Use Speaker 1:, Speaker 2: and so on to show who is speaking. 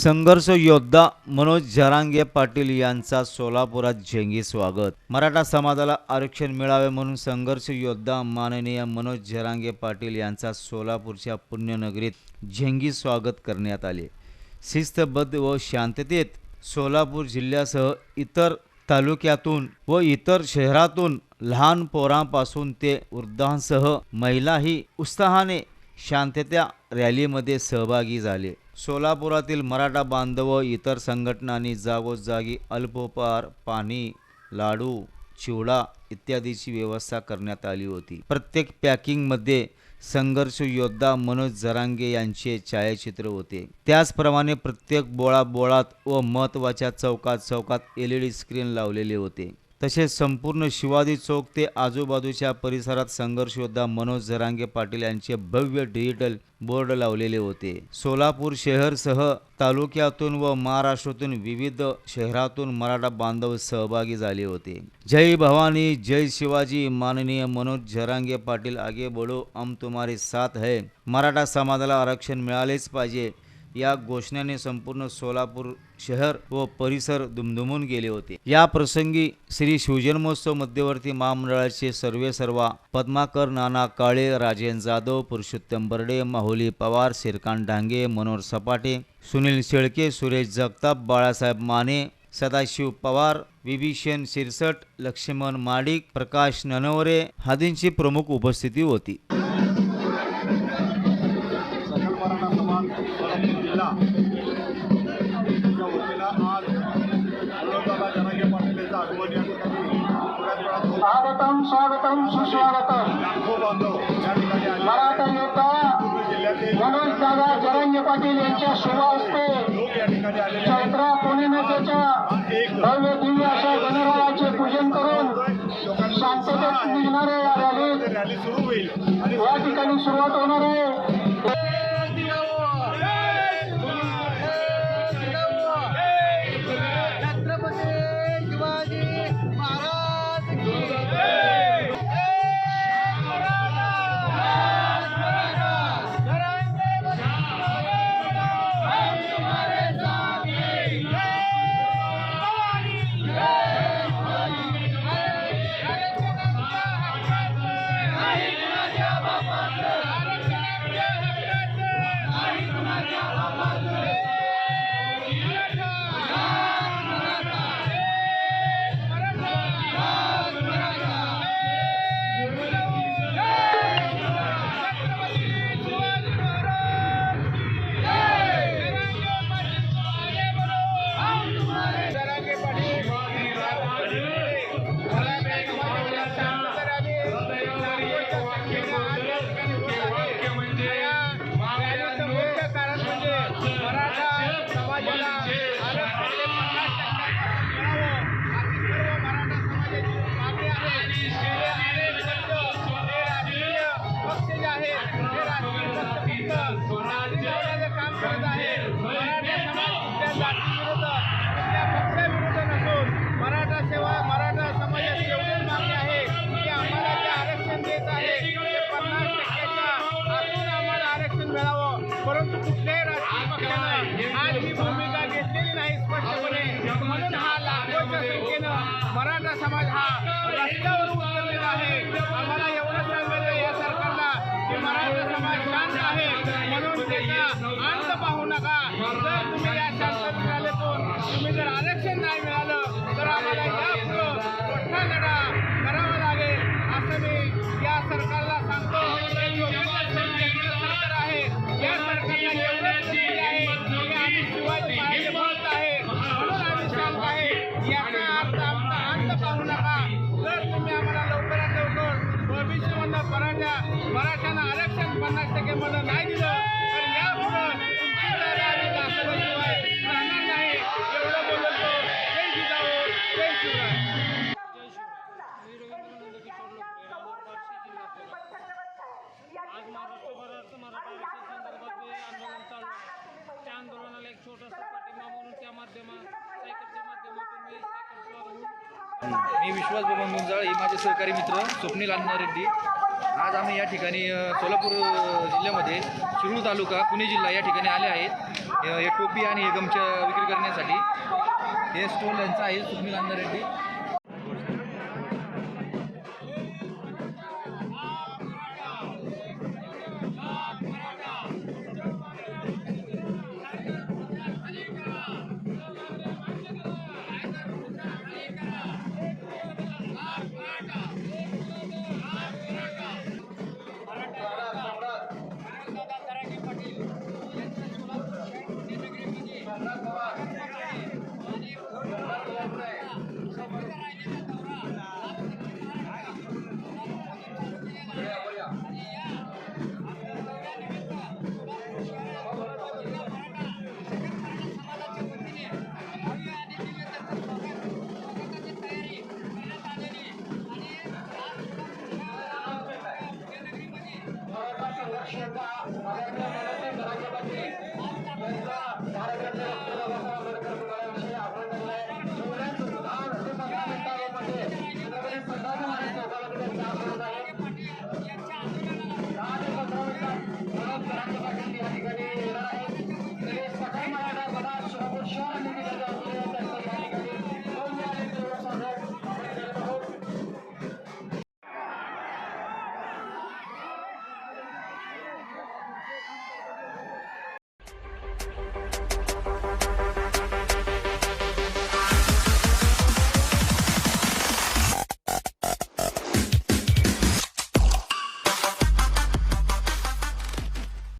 Speaker 1: संघर्ष योद्धा मनोज झरांगे पाटील यांचा सोलापुरात झेंगी स्वागत. मराठा समाजाला आरक्षण मिळावे म्हणून संघर्ष योद्धा माननीय मनोज झरांगे पाटील यांचा सोलापूरच्या पुण्यनगरीत झेंगी स्वागत करण्यात आले. शिस्तबद्ध व शांततेत सोलापूर जिल्ह्यासह इतर तालुक्यातून व इतर शहरातून लहान पोरांपासून ते वृद्धांसह महिलाही उत्साहाने शांतता रॅलीमध्ये सहभागी झाले. सोलापुरातील मराठा बांधव इतर संघटनांनी जागोजागी अल्पोपार पाणी लाडू चिवडा इत्यादीची व्यवस्था करण्यात आली होती. प्रत्येक पॅकिंगमध्ये संघर्ष योद्धा मनोज जरांगे यांचे छायाचित्र होते. त्याचप्रमाणे प्रत्येक बोळा बोळात व महत्त्वाच्या चौकात चौकात एल ई डी स्क्रीन लावलेले होते. तसेच संपूर्ण शिवाजी चौक ते आजूबाजूच्या परिसरात संघर्ष योद्धा मनोज जरांगे पाटील यांचे भव्य डिजिटल बोर्ड लावलेले होते. सोलापूर शहरसह तालुक्यातून व महाराष्ट्रातून विविध शहरातून मराठा बांधव सहभागी झाले होते. जय भवानी जय शिवाजी माननीय मनोज झरांगे पाटील आगे बडो अम तुम्हारे साथ है. मराठा समाजाला आरक्षण मिळालेच पाहिजे. या घोषणेने संपूर्ण सोलापूर शहर व परिसर दुमदुमून गेले होते. या प्रसंगी श्री शिवजन्मोत्सव मध्यवर्ती महामंडळाचे सर्वे सर्वा पद्माकर नाना काळे राजेन जाधव पुरुषोत्तम बर्डे माहुली पवार श्रीकांत डांगे मनोहर सपाटे सुनील शेळके सुरेश जगताप बाळासाहेब माने सदाशिव पवार विभीषण शिरसट लक्ष्मण माडिक प्रकाश ननवरे आदींची प्रमुख उपस्थिती होती.
Speaker 2: आज जनागे पाटील यांचं आगमन या ठिकाणी.
Speaker 3: स्वागतम स्वागतम सुस्वागतम.
Speaker 2: लाखो बांधव या ठिकाणी आले.
Speaker 3: मराठा
Speaker 2: जिल्ह्यातील
Speaker 3: मनोज दादा जरांगे पाटील यांच्या शुभ हस्ते चैत्रा
Speaker 2: एक
Speaker 3: भव्य दिव्य अशा गणरायाचे पूजन करून शांततेत निघणाऱ्या या रॅलीत
Speaker 2: रॅली सुरू होईल. आणि
Speaker 3: या ठिकाणी सुरुवात होणार आहे.
Speaker 4: मराठा सेवा मराठा समाजाची एवढीच मागणी आहे की आम्हाला जे आरक्षण देत आहे. ते पन्नास टक्क्याच्या आतून आम्हाला आरक्षण मिळावं. परंतु म्हणून अंत पाहू नका. जर तुम्ही या शांत तुम्ही जर आरक्षण नाही मिळालं तर आम्हाला यापुढं मोठा लढा करावा लागेल असं मी या सरकारला सांगतो. हे सरकार आहे. या सरकारला एवढं दिलेली आहे की आम्ही शिवाजी महाराज भक्त आहे. म्हणून आम्ही शांत आहे. याचा अर्थ आमचा अंत पाहू नका. जर तुम्ही आम्हाला लवकरात लवकर ओबीसीमधनं मराठा मराठ्यांना आरक्षण पन्नास टक्के मधलं नाही
Speaker 5: जिल्हा आज महाराष्ट्र मराठा आरक्षण संदर्भात जे आंदोलन चालू आहे त्या आंदोलनाला एक छोटासा पाठिंबा म्हणून त्या माध्यमात सायकलच्या माध्यमातून मी सायकल
Speaker 6: मी विश्वास बबन गुंजाळ हे माझे सहकारी मित्र स्वप्नील अण्णा रेड्डी. आज आम्ही या ठिकाणी सोलापूर जिल्ह्यामध्ये शिरूर तालुका पुणे जिल्हा या ठिकाणी आले आहेत. हे टोपी आणि हे गमच्या विक्री करण्यासाठी. हे स्टोल यांचं आहे सुखमी रेड्डी.